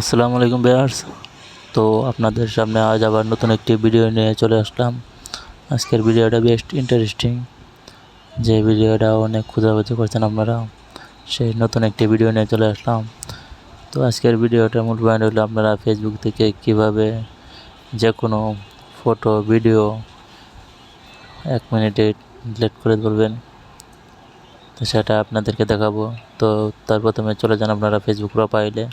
আসসালামু আলাইকুম বেয়ার্স তো আপনাদের সামনে আজ আবার নতুন একটি ভিডিও নিয়ে চলে আসলাম। আজকের ভিডিওটা বেস্ট ইন্টারেস্টিং যে ভিডিওটা অনেক খোঁজাখুঁজি করছেন আপনারা, সেই নতুন একটি ভিডিও নিয়ে চলে আসলাম। তো আজকের ভিডিওটা মূল পয়েন্ট হলো আপনারা ফেসবুক থেকে কীভাবে যে কোনো ফটো ভিডিও এক মিনিটে ডিলিট করে তুলবেন তো সেটা আপনাদেরকে দেখাবো। তো তার প্রথমে চলে যান আপনারা ফেসবুক প্রোফাইলে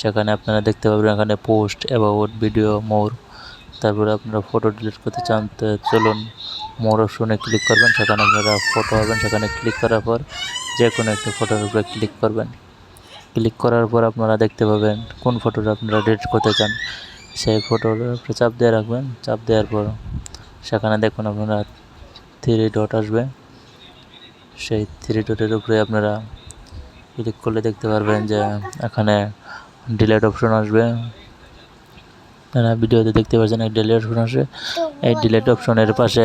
সেখানে আপনারা দেখতে পাবেন এখানে পোস্ট অ্যাবাউট ভিডিও মোর তারপরে আপনারা ফটো ডিলিট করতে চান চলুন মোর অপশনে ক্লিক করবেন। সেখানে আপনারা ফটো হবেন সেখানে ক্লিক করার পর যে কোনো একটি ফটোর উপরে ক্লিক করবেন। ক্লিক করার পর আপনারা দেখতে পাবেন কোন ফটোটা আপনারা ডিলিট করতে চান। সেই ফটোর উপরে চাপ দিয়ে রাখবেন। চাপ দেওয়ার পর সেখানে দেখুন আপনারা থ্রি ডট আসবে। সেই থ্রি ডটের উপরে আপনারা ক্লিক করলে দেখতে পারবেন যে এখানে ডিলেট অপশন আসবে। আপনারা ভিডিওতে দেখতে পাচ্ছেন, এই ডিলেট অপশন আসবে এই ডিলেট অপশনের পাশে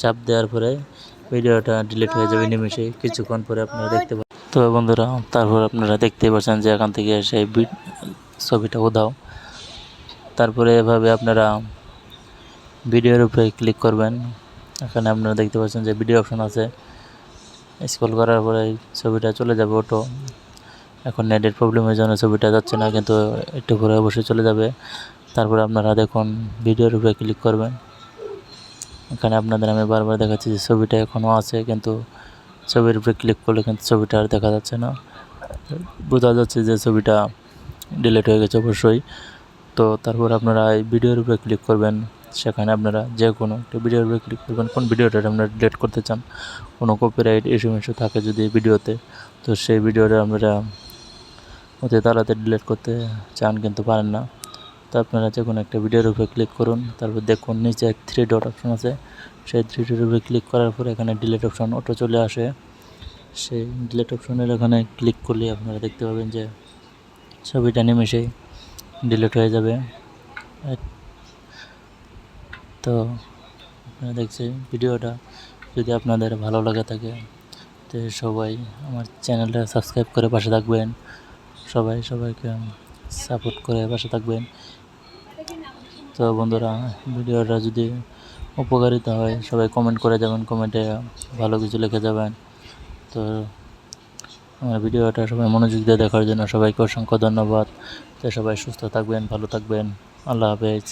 চাপ দেওয়ার পরে ভিডিওটা ডিলিট হয়ে যাবে নিমেষে, কিছুক্ষণ পরে আপনারা দেখতে পাবেন। তো বন্ধুরা, তারপর আপনারা দেখতে পাচ্ছেন যে এখান থেকে সেই ছবিটা উধাও। তারপরে এভাবে আপনারা ভিডিওর উপরে ক্লিক করবেন। এখানে আপনারা দেখতে পাচ্ছেন যে ভিডিও অপশন আছে। স্ক্রল করার পরে ছবিটা চলে যাবে অটো এখন নেটের প্রবলেমের জন্য ছবিটা যাচ্ছে না, কিন্তু একটু পরে অবশ্যই চলে যাবে। তারপরে আপনারা দেখুন ভিডিওর উপরে ক্লিক করবেন। এখানে আপনাদের আমি বারবার দেখাচ্ছি যে ছবিটা এখনও আছে, কিন্তু ছবির উপরে ক্লিক করলে কিন্তু ছবিটা আর দেখা যাচ্ছে না। বোঝা যাচ্ছে যে ছবিটা ডিলিট হয়ে গেছে অবশ্যই। তো তারপর আপনারা এই ভিডিওর উপরে ক্লিক করবেন। সেখানে আপনারা যে কোনো একটা ভিডিওর উপরে ক্লিক করবেন, কোন ভিডিওটা আপনারা ডিলিট করতে চান। কোনো কপিরাইট ইস্যু মিস্যু থাকে যদি ভিডিওতে তো সেই ভিডিওটা আপনারা অতি তাড়াতাড়ি ডিলিট করতে চান কিন্তু পারেন না। তো আপনারা যে কোনো একটা ভিডিওর উপরে ক্লিক করুন, তারপর দেখুন নিচে থ্রি ডট অপশন আছে। সেই থ্রি ডটের উপরে ক্লিক করার পর এখানে ডিলিট অপশন অটো চলে আসে। সেই ডিলিট অপশনের এখানে ক্লিক করলে আপনারা দেখতে পাবেন যে ছবিটা নিমেষেই ডিলিট হয়ে যাবে। তো আপনারা দেখছি ভিডিওটা। যদি আপনাদের ভালো লাগে থাকে, তো সবাই আমার চ্যানেলটা সাবস্ক্রাইব করে পাশে থাকবেন। সবাই, সবাইকে সাপোর্ট করে পাশে থাকবেন। তো বন্ধুরা, ভিডিওটা যদি উপকারিতা হয়, সবাই কমেন্ট করে যাবেন কমেন্টে ভালো কিছু লিখে যাবেন। তো আমার ভিডিওটা সবাই মনোযোগ দিয়ে দেখার জন্য সবাইকে অসংখ্য ধন্যবাদ। তো সবাই সুস্থ থাকবেন, ভালো থাকবেন। আল্লাহ হাফেজ।